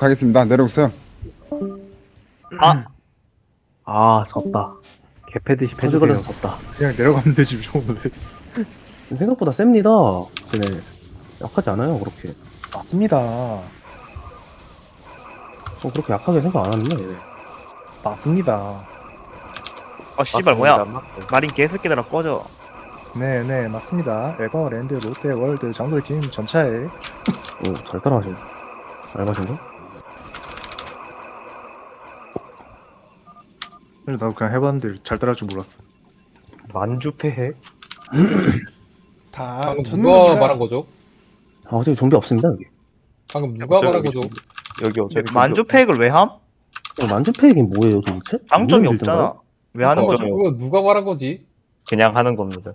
가겠습니다. 내려오세요. 아, 아 졌다. 개패듯이 패드 패드 걸려서 걸려서 졌다. 그냥 내려가면 되지 좀 생각보다 셉니다. 쟤네 약하지 않아요 그렇게. 맞습니다. 좀 그렇게 약하게 생각 안 하는데 얘네. 맞습니다. 어 씨발 뭐야? 마린 개새끼들아 꺼져. 네 네 맞습니다. 에버랜드 롯데 월드 정글팀 전차에. 오잘 따라하시네. 알바신가? 나도 그냥 해봤는데 잘 따라할 줄 몰랐어 만주패해 다 방금 전문가 누가 말한 거죠? 아 어차피 좀비 없습니다 여기 방금 누가 말한 거죠? 여기 어차피 만주 팩을 왜 함? 어, 만주페이긴 뭐예요 도대체? 장점이 무슨 없잖아 빌드인가요? 왜 하는 어, 거죠? 그거 누가 말한 거지? 그냥 하는 겁니다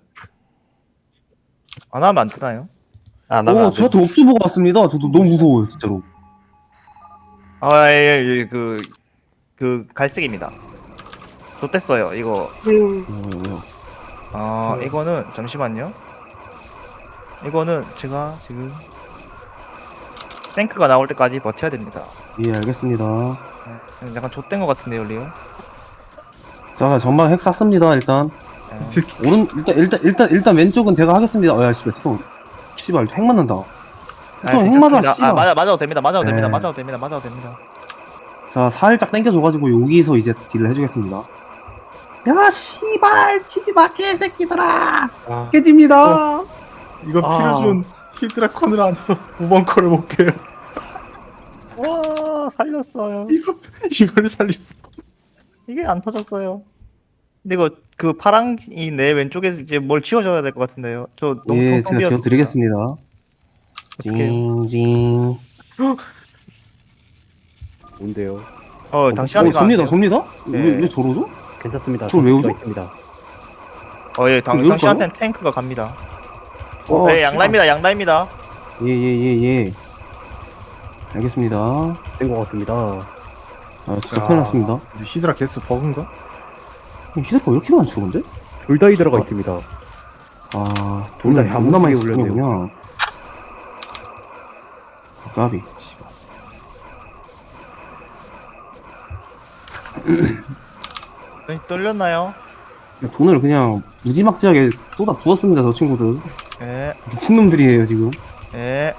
안 하면 안 되나요? 안 하면 오안 돼. 저한테 억지 보고 왔습니다 저도 너무 무서워요 진짜로 아예그 그 갈색입니다 좋댔어요 이거. 음, 아 이거는 잠시만요. 이거는 제가 지금 탱크가 나올 때까지 버텨야 됩니다. 예 알겠습니다. 네, 약간 좆된 것 같은데요 리오? 자 전방 핵 쐈습니다 일단. 네. 오른 일단 일단 일단 일단 왼쪽은 제가 하겠습니다. 어야 씨발 형. 씨발 핵 맞는다. 아, 또 핵 맞아 괜찮습니다. 씨발. 아 맞아 맞아도 됩니다 맞아도 됩니다 네. 맞아도 됩니다 맞아도 됩니다. 자 살짝 당겨줘가지고 여기서 이제 딜을 해주겠습니다 야 씨발 치지 마 개새끼들아. 깨집니다. 이거 아. 필요준 히드라콘을 안 해서 5번 컬을 볼게요. 와 살렸어요. 이거 이걸 살렸어. 이게 안 터졌어요. 근데 이거 그 파랑이 내 왼쪽에 이제 뭘 지워줘야 될 것 같은데요. 저 너무 예 제가. 지어드리겠습니다. 어떡해요? 징징 뭔데요? 어 당신한테 어 접니다 접니다? 네. 왜, 왜 저러죠? 괜찮습니다. 저걸 왜 선수가 오죠? 있습니다. 어 예 당, 왜 당신한테는 탱크가 갑니다. 어, 네 양라입니다 양라입니다. 예 예 예 예. 알겠습니다. 된것 같습니다. 아 진짜 야. 큰일 났습니다. 근데 히드라 개수 버그인가? 히드가 왜 이렇게 많죠 근데? 둘다 이들어가 있습니다. 아 돈을 너무나 많이 무지개 쓰는구나 까비. 씨발. 네, 떨렸나요? 돈을 그냥 무지막지하게 쏟아 부었습니다 저 친구들 예 미친놈들이에요 지금 예.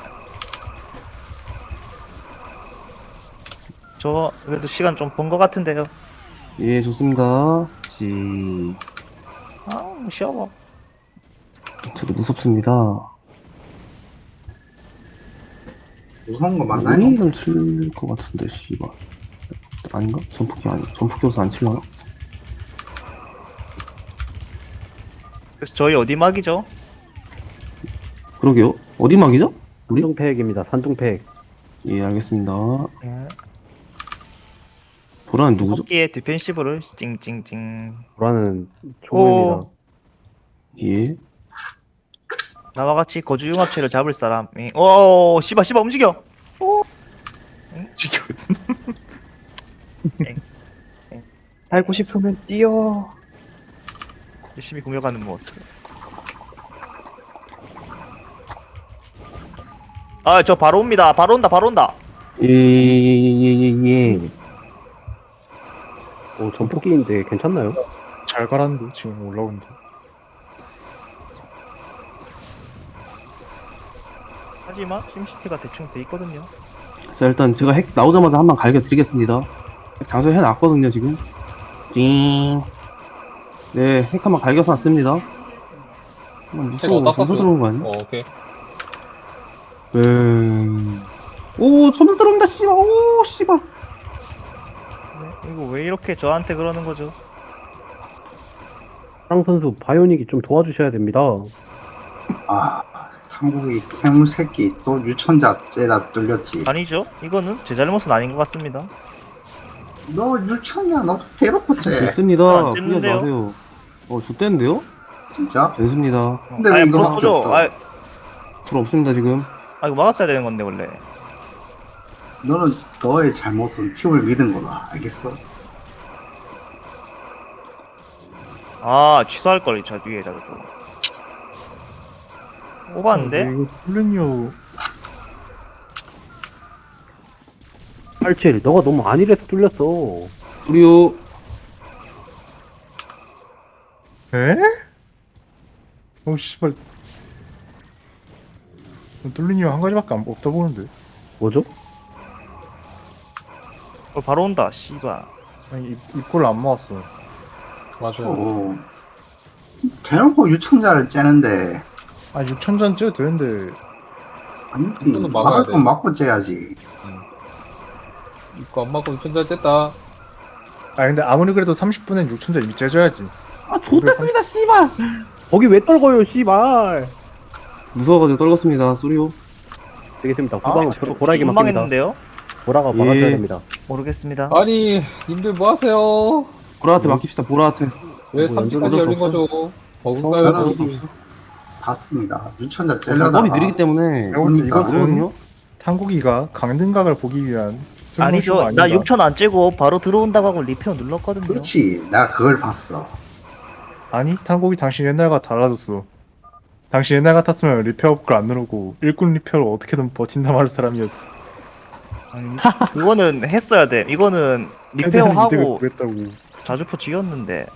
저 그래도 시간 좀본것 같은데요 예 좋습니다 지 아 무시하고 저도 무섭습니다 무서운 거 맞나요? 오늘은 칠것 같은데 씨발 아닌가? 전폭기 아니 전폭기 여서 안 칠라나? 그래서 저희 어디 막이죠? 그러게요. 어디 막이죠? 우리? 산둥팩입니다. 산둥팩 예 알겠습니다. 예. 보라는 누구죠? 토끼의 디펜시브를 찡찡찡. 보라는 초보입니다. 예. 나와 같이 거주 융합체를 잡을 사람이 오 씨발 씨발 움직여! 지켜 살고 싶으면 뛰어 열심히 공격하는 모습. 아 저 바로 옵니다. 바로 온다 바로 온다. 예예예예예 오 전폭기인데 괜찮나요? 잘 갈았는데 지금 올라오는데. 하지만 심시티가 대충 돼 있거든요. 자 일단 제가 핵 나오자마자 한 방 갈겨 드리겠습니다. 핵 장소 해 놨거든요 지금. 찡 네 핵 한방 갈겨서 한번 무서워 어디다 점수 쐈어요? 들어온 거 아니야? 어, 오케이. 음... 오 점수 들어온다 씨발 오 씨발 네, 이거 왜 이렇게 저한테 그러는 거죠? 사랑 선수 바이오닉이 좀 도와주셔야 됩니다 아, 한국이 캐물 새끼 또 유천자째다 뚫렸지. 아니죠? 이거는 제 잘못은 아닌 것 같습니다. 너 유천이야, 너 대놓고 돼. 좋습니다 안 그냥 뜯는데요? 나세요 어 좋댄데요? 진짜? 좋습니다 근데 왜 아니, 이거 밖에 벌써죠. 없어? 아, 불 없습니다 지금 아, 이거 막았어야 되는 건데 원래. 너는 너의 잘못은 팀을 믿은 거다. 알겠어? 아, 취소할 걸, 저 위에 자꾸. 오봤는데? 이거 뚫렸요 87 너가 너무 안일해서 뚫렸어 우리요. 에? 어 씨발 뚫린 이유 한 가지밖에 안, 없다 보는데 뭐죠? 어, 바로 온다 씨발 아니 입, 입골 안 모았어 맞아요. 어. 대놓고 유청자를 째는데 아 6천잔 째도 되는데 아니지 이거는 막아야 막을 돼. 건 막고 째야지 이거 안 맞고 천자 쨌다. 아 근데 아무리 그래도 30분엔 6천잔 이미 째줘야지 아, 좋댔습니다, 씨발! 거기 왜 떨궈요 씨발 무서워가지고 떨궜습니다, 소리요. 되겠습니다 후방은 저 보라에게 맡깁니다 민망했는데요? 보라가 예. 막아줘야 됩니다 모르겠습니다 아니, 님들 뭐 하세요? 보라한테 맡깁시다, 보라한테. 왜 뭐 3지까지 어쩔 수 열린 없어. 거죠? 버그가요? 봤습니다 유청자 제가 째려다가 머리 느리기 때문에. 볼때 그러니까. 이것은 그러거든요? 탕국이가 강등각을 보기 위한 아니죠 나 아니다. 6천 안 째고 바로 들어온다고 하고 리페어 눌렀거든요 그렇지 내가 그걸 봤어 아니 탕국이 당신 옛날과 달라졌어 당신 옛날 같았으면 리페어 업글 안 누르고 일꾼 리페어를 어떻게든 버틴다 말할 사람이었어 아니, 그거는 했어야 돼 이거는 리페어 최대한 이득을 하고 구했다고 자주포 지었는데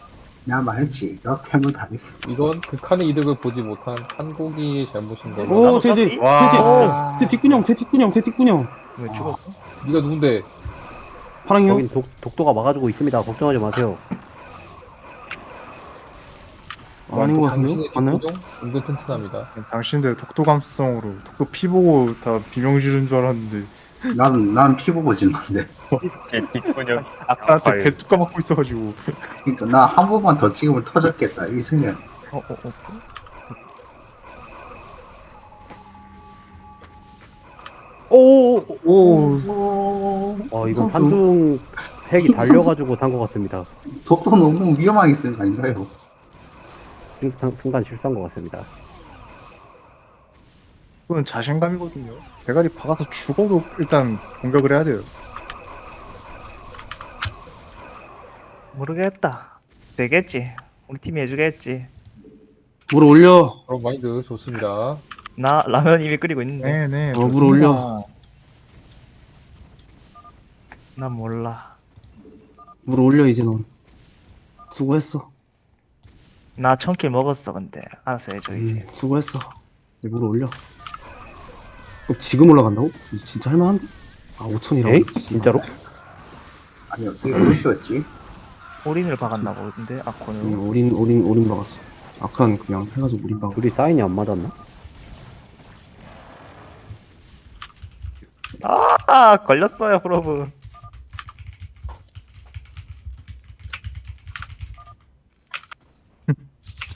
내가 말했지 너 태물 다 됐어 이건 극한의 이득을 보지 못한 한국이 잘못인 거고. 오, 나도 제, 제, 썼니? 제, 와. 제 뒷구녕, 제 뒷구녕, 제 뒷구녕. 왜 죽었어? 니가 누군데? 파랑이요? 거긴 독, 독도가 막아주고 있습니다 걱정하지 마세요 아닌 것 같은데요? 맞나요? 은근 튼튼합니다. 당신들 독도 감수성으로 독도 피 보고 다 비명 지른 줄 알았는데. 난, 난 피부 보진 건데. 아까한테 개 뚜까 맞고 있어가지고. 그러니까 나 한 번만 더 찍으면 터졌겠다 이 생각 어, 어, 어. 오 오 오. 오, 아 이건 산둥 핵이 달려가지고 산 것 같습니다. 독도 너무 위험하게 쓰는 거 아닌가요? 순간, 순간 실수한 것 같습니다 그건 자신감이거든요 대가리 박아서 죽어도 일단 공격을 해야 돼요 모르겠다 되겠지 우리 팀이 해주겠지 물 올려. 그런 마인드 좋습니다. 나 라면 이미 끓이고 있는데 네네 어, 물. 올려. 난 몰라 물 올려, 이제 넌. 수고했어. 나 천킬 먹었어 근데 알아서 해줘 이제 음, 수고했어. 이제 물 올려. 어, 지금 올라간다고? 진짜 할만한데? 아, 5천이라고? 에이? 진짜로? 아니 어떻게 그러시었지? 올인을 박았나고 근데 음, 아코는 올인, 올인, 올인 박았어. 아칸 그냥 해가지고 올인 박았어. 둘이 사인이 안 맞았나? 아 걸렸어요 여러분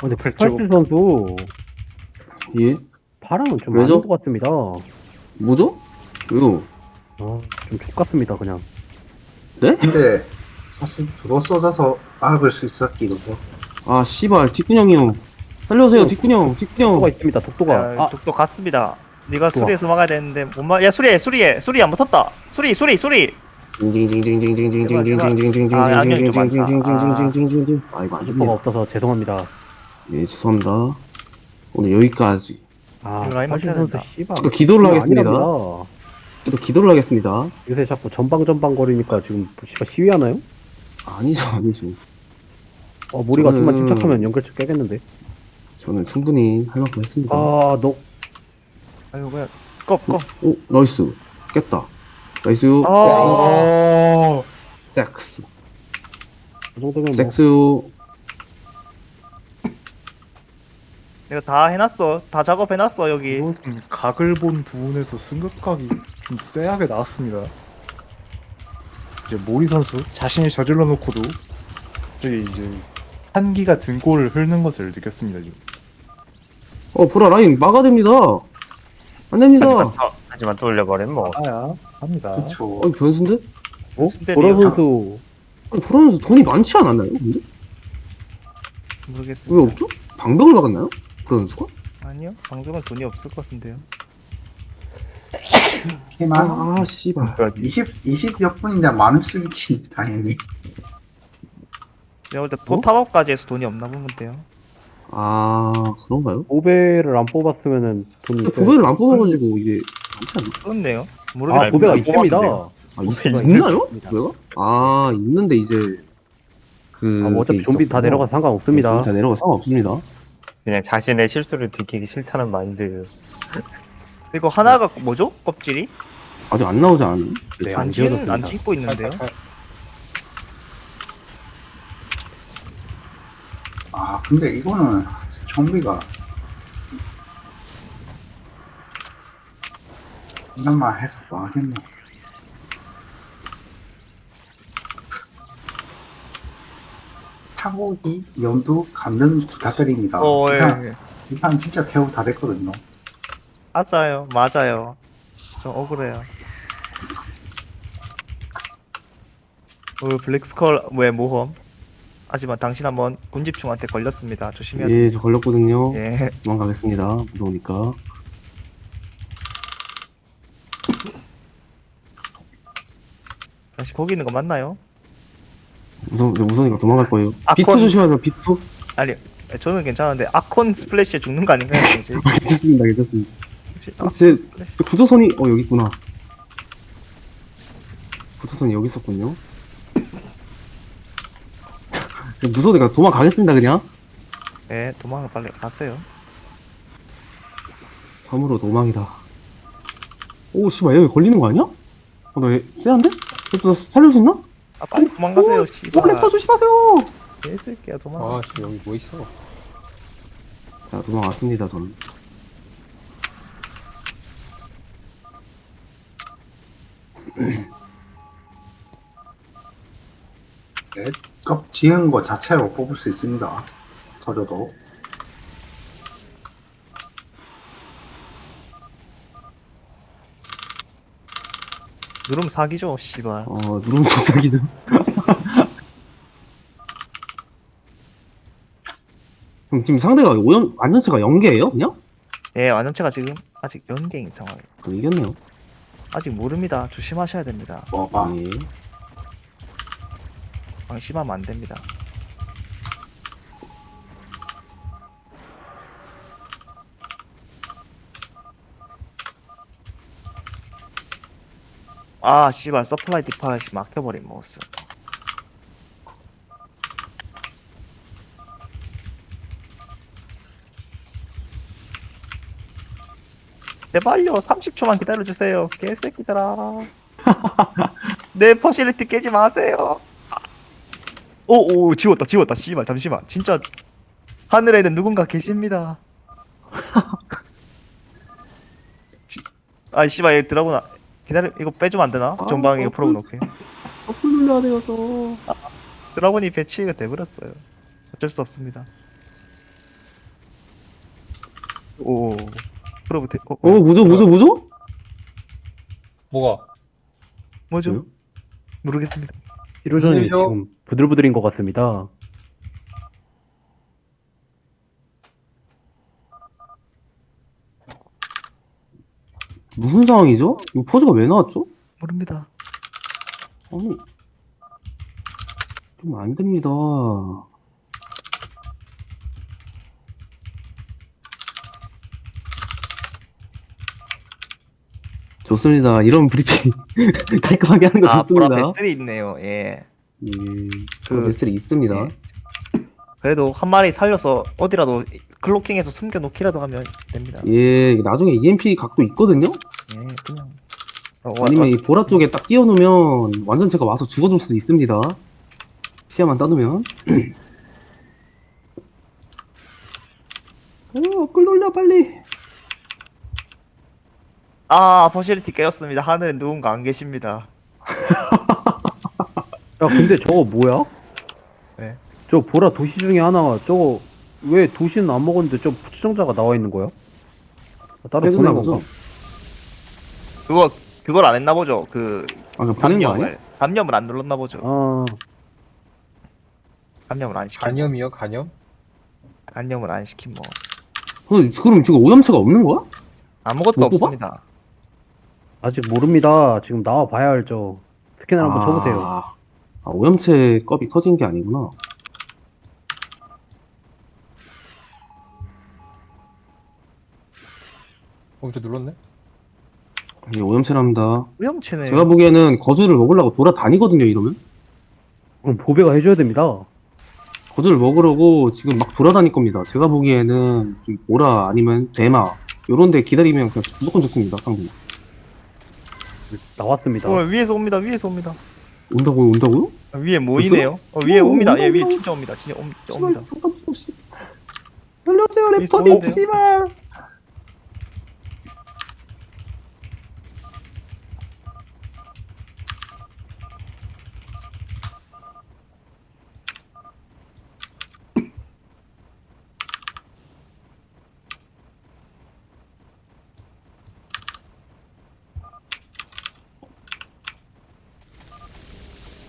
근데 187 선수 예? 파랑은 좀 왜죠? 아닌 것 같습니다 뭐죠? 왜요? 아 좀 족같습니다 그냥 근데 사실 불어 쏟아서 막을 수 있었기도 해 아, 씨발, 뒷구녕이요. 살려주세요, 뒷구녕, 뒷구녕. 독도가 있습니다 독도가 야, 아 독도 갔습니다 네가 좋아. 수리에서 막아야 되는데 못 막... 야 수리해 수리해 수리 안 붙었다 수리 수리 수리 아, 죄송합니다 예, 죄송합니다. 오늘 여기까지. 아 이거 라인 87 맞춰야 선수 된다. 씨발 또 기도를 이거 하겠습니다. 아니랍니다. 또 기도를 하겠습니다. 요새 자꾸 전방전방 거리니까 지금 씨발 시위하나요? 아니죠, 아니죠. 어 모리가 저는- 좀만 침착하면 연결체 깨겠는데 저는 충분히 할 만큼 했습니다. 아 너 아이고 뭐야 꺼꺼 오, 나이스. 깼다. 나이스. 아어 섹스. 그 정도면 뭐 섹스. 내가 다 해놨어 다 작업해놨어 여기 이것은 각을 본 부분에서 승급각이 좀 쎄하게 나왔습니다. 이제 모리 선수 자신이 저질러 놓고도 이제 한기가 등골을 흐르는 것을 느꼈습니다 지금. 어, 보라 라인 막아됩니다. 안 됩니다. 하지만 또 올려버리면 뭐 아야 합니다. 그쵸 아니, 변수인데? 어? 순대리요. 보라 선수 아니, 보라는 돈이 많지 않았나요? 근데? 왜 모르겠습니다 없죠? 방벽을 막았나요? 선수가? 아니요 방송은 돈이 없을 것 같은데요 피만 아, 아, 씨발. 20, 20몇 분인데 많을 수 있지 당연히 내가 볼때 어? 포탑업까지 해서 돈이 없나 본데요 아, 그런가요? 보배를 안 뽑았으면은 돈이 있어요. 보배를 안 뽑아가지고 이게 많지 않나? 그렇네요 아 모르겠어요 보배가 안 있습니다 뽑았는데요. 아, 있나요? 있습니다. 뭐야? 아, 있는데 이제 그 아, 뭐 어차피 게 좀비 다. 내려가 상관없습니다. 다 내려가 상관없습니다. 그냥 자신의 실수를 들키기 싫다는 마인드. 이거 하나가 뭐죠? 껍질이? 아직 안 나오지 않? 네, 안 지워졌습니다. 안 찍고 있는데요. 아 근데 이거는 좀비가 이런 말 해서 뭐 하겠노 차고기, 연두, 감는 부탁드립니다. 어, 이 예. 예. 이 사람 진짜 태우 다 됐거든요. 맞아요, 맞아요. 저 억울해요. 어, 블랙스컬 왜 모험? 하지만 당신 한번 군집충한테 걸렸습니다. 조심해야 돼요. 예, 저 걸렸거든요. 예. 도망가겠습니다. 무서우니까. 다시 거기 있는 거 맞나요? 무서 무서우니까 도망갈 거예요. 아콘. 비트 조심하세요. 비트. 아니, 저는 괜찮은데 아콘 스플래시에 죽는 거 아닌가요? 괜찮습니다. 괜찮습니다. 혹시 아, 제 스플래시? 구조선이 어 여기 있구나. 구조선이 여기 있었군요. 무서우니까 도망가겠습니다. 그냥. 예, 도망을 빨리 갔어요. 섬으로 도망이다. 오, 씨발, 여기 걸리는 거 아니야? 어, 나 얘, 쎄한데? 살릴 수 있나? 아, 빨리 도망가세요, 오, 씨발. 랩터 조심하세요! 개새끼야, 도망가. 아 지금 여기 뭐 있어 자, 도망왔습니다, 저는. 껍 지은 거 자체로 뽑을 수 있습니다. 서류도. 누름 사기죠, 씨발. 어, 누르면 조작이죠. 그럼 지금 상대가 오연, 완전체가 연계예요 그냥? 예, 완전체가 지금 아직 연계인 상황이에요. 그럼 이겼네요. 아직 모릅니다. 조심하셔야 됩니다. 뭐가 예. 방심하면 안 됩니다. 아, 씨발, 서플라이 디파이 막혀버린 모습. 제발요, 30초만 기다려주세요. 개새끼들아. 내 퍼실리티 깨지 마세요. 오, 오, 지웠다, 지웠다. 씨발, 잠시만. 진짜 하늘에는 누군가 계십니다. 지- 아, 씨발, 얘 드라구나. 기다려, 이거 빼주면 안 되나? 아, 전방에 이거 어, 풀어 놓게. 어플 눌러야 돼요, 저. 드라곤이 배치가 돼버렸어요. 어쩔 수 없습니다. 오, 프로브 대, 어, 어, 뭐죠, 뭐죠, 뭐죠? 뭐가 뭐죠? 뭐요? 모르겠습니다. 히로전이 일이죠? 지금 부들부들인 것 같습니다. 무슨 상황이죠? 이거 포즈가 왜 나왔죠? 모릅니다. 아니. 좀 안 됩니다. 좋습니다. 이런 브리핑 깔끔하게 하는 거 아, 보라 좋습니다. 베슬이 있네요. 예. 예, 그- 그 베스트리 있습니다. 예. 그래도 한 마리 살려서 어디라도 클로킹해서 숨겨놓기라도 하면 됩니다. 예, 나중에 EMP 각도 있거든요. 예, 그냥. 어, 와- 아니면 이 왔- 보라 쪽에 딱 띄워놓으면 완전체가 와서 죽어줄 수 있습니다. 시야만 따두면. 어, 끌 돌려 빨리. 아, 퍼실리티 깨졌습니다. 하늘에 누군가 안 계십니다. 야, 근데 저거 뭐야? 네. 저 보라 도시 중에 하나가 저거 왜 도시는 안 먹었는데 저 추정자가 나와 있는 거야? 아, 따로 빼줬나 보낸. 건가? 그거 그걸 안 했나 보죠. 그 아, 그냥 보낸 거 아니야? 감염을 감염을 안 눌렀나 보죠. 아, 감염을 안 시킨 간염이요 간염 감염을 안 시킨 뭐 어, 그럼 지금 오염체가 없는 거야? 아무것도 못 뽑아? 없습니다. 아직 모릅니다. 지금 나와 봐야 알죠. 스캔을 한번 쳐보세요. 아, 아, 오염체 껍이 터진 게 아니구나. 어, 저 눌렀네 예, 오염체랍니다. 위험체네. 제가 보기에는 거주를 먹으려고 돌아다니거든요, 이러면. 그럼 보배가 해줘야 됩니다. 거주를 먹으려고 지금 막 돌아다닐 겁니다. 제가 보기에는 좀 오라 아니면 대마 요런 데 기다리면 그냥 무조건 죽습니다, 상대. 나왔습니다. 어, 위에서 옵니다. 위에서 옵니다. 온다고요, 온다고요? 아, 위에 모이네요. 어, 위에 어, 옵니다. 예, 위에 온다. 진짜 옵니다. 진짜 옵, 진짜 옵니다. 씨발, 잠깐만요, 씨. 살려주세요, 여기서 래퍼님? 씨발.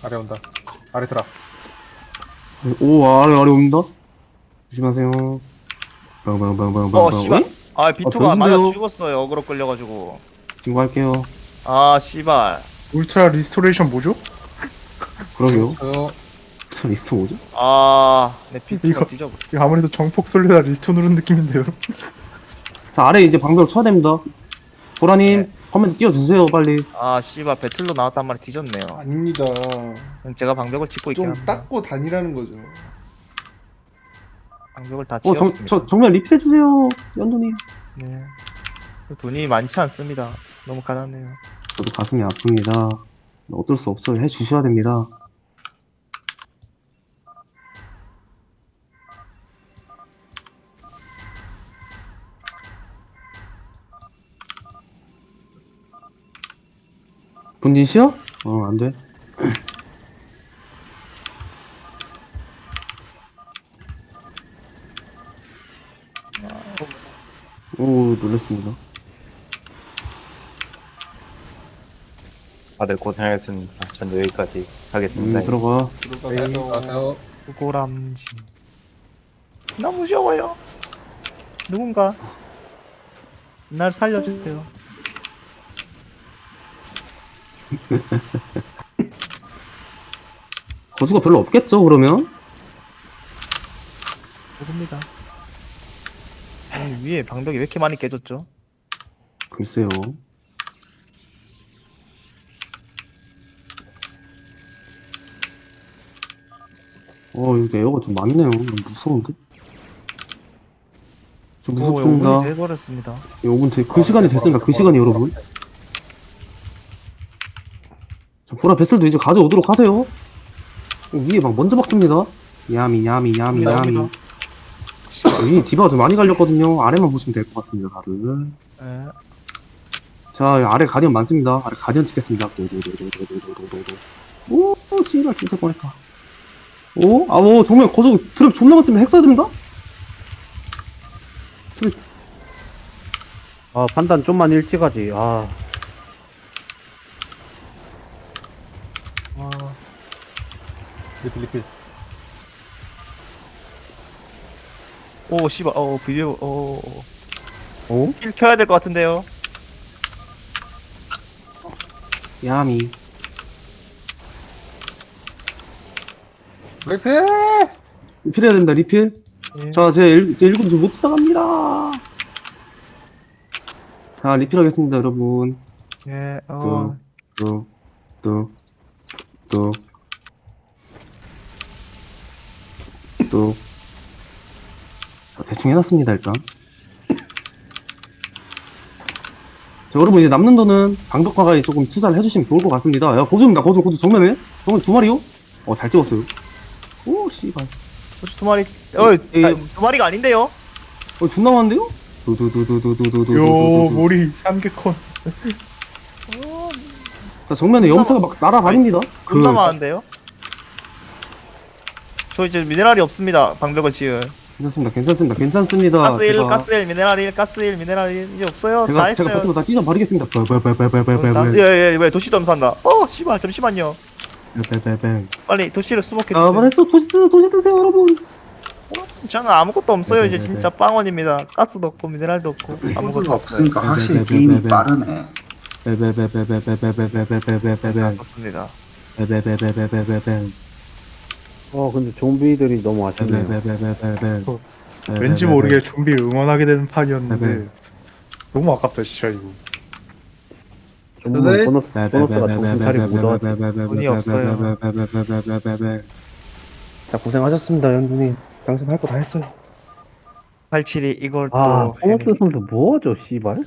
아래 온다. 아래 들어. 오, 아래, 아래 옵니다. 조심하세요. 빵빵빵빵빵. 어, 씨발. 아, 비투가 아, 맞아? 죽었어요. 어그로 끌려가지고. 신고할게요. 아, 씨발. 울트라 리스토레이션 뭐죠? 그러게요. 저 리스트 뭐죠? 아, 내 비투가 이거- 뒤져. 이거 아무래도 정폭 솔레다 리스토 누른 느낌인데요. 자, 아래 이제 방벽 쳐야 됩니다. 보라님, 화면 띄워주세요, 빨리. 아, 씨발. 배틀로 나왔단 말이 뒤졌네요. 아닙니다. 제가 방벽을 짚고 있긴 좀 합니다. 닦고 다니라는 거죠. 방벽을 다 어, 지었습니다. 정, 저, 정면 리필해주세요, 연두님. 네. 돈이 많지 않습니다. 너무 가난해요. 저도 가슴이 아픕니다. 어쩔 수 없어요. 해주셔야 됩니다. 분진시요? 어, 안 돼. 오, 놀랐습니다. 다들 고생하셨습니다. 전 여기까지 음, 하겠습니다. 들어가. 가세요. 고람지. 너무 무서워요. 누군가 날 살려주세요. 거수가 별로 없겠죠, 그러면? 모릅니다. 아니, 위에 방벽이 왜 이렇게 많이 깨졌죠? 글쎄요. 어, 이거 에어가 좀 많네요. 무서운데? 좀 오, 무섭습니다. 5분이 돼버렸습니다. 5분 돼. 그 시간이 됐습니다. 그 시간이 여러분. 자, 보라 베슬도 이제 가져오도록 하세요. 어, 위에 막 먼저 박습니다. 야미, 야미, 야미, 야미. 나옵니다. 위 디바가 좀 많이 갈렸거든요. 아래만 보시면 될 것 같습니다, 다들. 예. 자, 아래 가디언 많습니다. 아래 가디언 찍겠습니다. 도도도도도도도도도. 오, 지랄, 죽을 뻔했다. 오, 아, 오, 정말 거기서 드랍 존나 많으면 핵 써야 됩니다? 아, 판단 좀만 일찍 하지. 아, 아, 리필 리필. 오, 씨발, 어, 비디오, 어, 어? 킬 켜야 될 것 같은데요. 야미. 리필. 리필해야 됩니다, 리필. 예. 자, 제, 일, 제 1군 좀못 따갑니다. 자, 리필하겠습니다, 여러분. 예, 어, 뚝, 뚝, 뚝, 뚝. 뚝. 자, 대충 해놨습니다, 일단. 자, 여러분, 이제 남는 돈은 방벽화가에 조금 투자를 해주시면 좋을 것 같습니다. 야, 고수입니다, 고수, 고수, 정면에. 정면 두 마리요? 어, 잘 찍었어요. 오, 씨발. 혹시 두 마리, 어, 예. 아, 두 마리가 아닌데요? 어, 존나 많은데요? 두두두두두두두두두. 요 모리 삼계콘. 자, 정면에 염차가 막 날아다닙니다. 그, 존나 많은데요? 저 이제 미네랄이 없습니다. 방벽을 지을. 괜찮습니다, 괜찮습니다, 괜찮습니다. 가스 1, 제가, 가스 1, 미네랄 1, 가스 1, 미네랄 1 이제 없어요. 다 제가, 했어요. 제가 버티고 다 찢어 버리겠습니다. 빨빨빨빨빨빨빨빨. 예예 왜 도시 점산다. 어 씨발 잠시만요. 빨빨빨. 빨리 도시를 수복해 아, 주세요. 또 도시 드세요, 도시 드세요, 여러분. 저는 아무것도 없어요. 이제. 진짜 빵원입니다. 가스도 없고 미네랄도 없고 아무것도 코드가. 없으니까 네, 확실히 네, 네, 게임이 네, 네. 빠르네. 빨빨빨빨빨빨빨빨. 어 근데 좀비들이 너무 아쉽네요. 네네네네네네. 어, 왠지 모르게 좀비 응원하게 되는 판이었는데 너무 아깝다 진짜 이거. 정말 보너스 보너스가 고생하셨습니다 연준이 당신 할거다 했어요 872 이걸 아, 또 보너스 선수 뭐죠 씨발